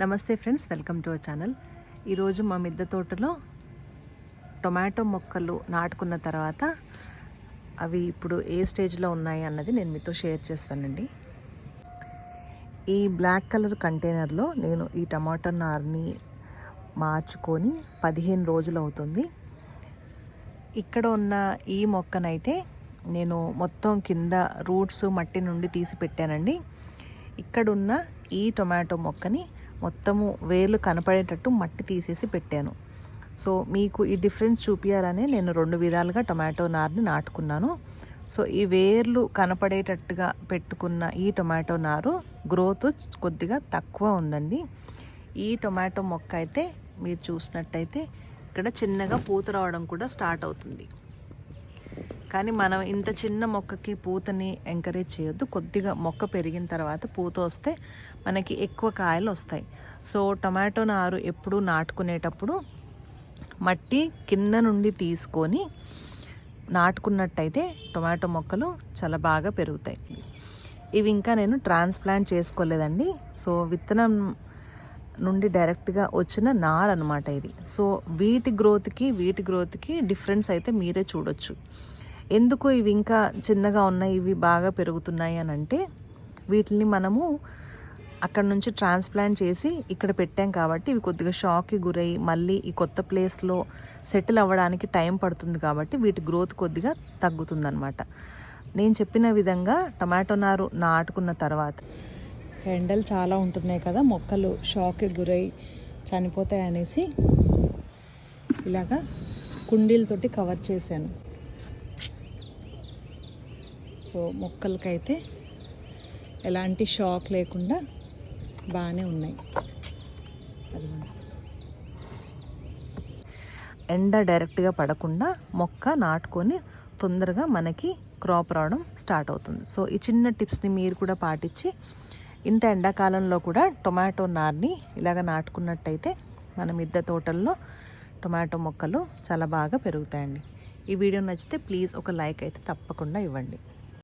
నమస్తే friends welcome to our channel. ఈరోజు మా మిద్దె తోటలో టొమాటో మొక్కలు నాటుకున్న తర్వాత అవి ఇప్పుడు ఏ స్టేజ్లో ఉన్నాయి అన్నది నేను మీతో షేర్ చేస్తానండి. ఈ బ్లాక్ కలర్ కంటైనర్లో నేను ఈ టమాటో నార్ని మార్చుకొని పదిహేను రోజులు అవుతుంది. ఇక్కడ ఉన్న ఈ మొక్కనైతే నేను మొత్తం కింద రూట్స్ మట్టి నుండి తీసి పెట్టానండి. ఇక్కడున్న ఈ టొమాటో మొక్కని మొత్తము వేర్లు కనపడేటట్టు మట్టి తీసేసి పెట్టాను. సో మీకు ఈ డిఫరెన్స్ చూపించాలని నేను రెండు విధాలుగా టొమాటో నారుని నాటుకున్నాను. సో ఈ వేర్లు కనపడేటట్టుగా పెట్టుకున్న ఈ టొమాటో నారు గ్రోత్ కొద్దిగా తక్కువ ఉందండి. ఈ టొమాటో మొక్క అయితే మీరు చూసినట్టయితే ఇక్కడ చిన్నగా పూత రావడం కూడా స్టార్ట్ అవుతుంది. కానీ మనం ఇంత చిన్న మొక్కకి పూతని ఎంకరేజ్ చేయొద్దు. కొద్దిగా మొక్క పెరిగిన తర్వాత పూత వస్తే మనకి ఎక్కువ కాయలు వస్తాయి. సో టొమాటో నారు ఎప్పుడు నాటుకునేటప్పుడు మట్టి కింద నుండి తీసుకొని నాటుకున్నట్టయితే టొమాటో మొక్కలు చాలా బాగా పెరుగుతాయి. ఇవి ఇంకా నేను ట్రాన్స్ప్లాంట్ చేసుకోలేదండి. సో విత్తనం నుండి డైరెక్ట్గా వచ్చిన నార్ అనమాట ఇది. సో వీటి గ్రోత్కి వీటి గ్రోత్కి డిఫరెన్స్ అయితే మీరే చూడొచ్చు. ఎందుకు ఇవి ఇంకా చిన్నగా ఉన్నాయి ఇవి బాగా పెరుగుతున్నాయి అని అంటే వీటిని మనము అక్కడ నుంచి ట్రాన్స్ప్లాంట్ చేసి ఇక్కడ పెట్టాం కాబట్టి ఇవి కొద్దిగా షాక్కి గురై మళ్ళీ ఈ కొత్త ప్లేస్లో సెటిల్ అవ్వడానికి టైం పడుతుంది కాబట్టి వీటి గ్రోత్ కొద్దిగా తగ్గుతుందనమాట నేను చెప్పిన విధంగా టమాటో నారు నాటుకున్న తర్వాత ఎండలు చాలా ఉంటున్నాయి కదా మొక్కలు షాక్కి గురై చనిపోతాయి అనేసి ఇలాగా కుండీలతోటి కవర్ చేశాను. సో మొక్కలకైతే ఎలాంటి షాక్ లేకుండా బాగానే ఉన్నాయి. అది ఎండ డైరెక్ట్గా పడకుండా మొక్క నాటుకొని తొందరగా మనకి క్రాప్ రావడం స్టార్ట్ అవుతుంది. సో ఈ చిన్న టిప్స్ని మీరు కూడా పాటించి ఇంత ఎండాకాలంలో కూడా టొమాటో నార్ని ఇలాగ నాటుకున్నట్టయితే మన మిద్దె తోటల్లో టొమాటో మొక్కలు చాలా బాగా పెరుగుతాయండి. ఈ వీడియో నచ్చితే ప్లీజ్ ఒక లైక్ అయితే తప్పకుండా ఇవ్వండి.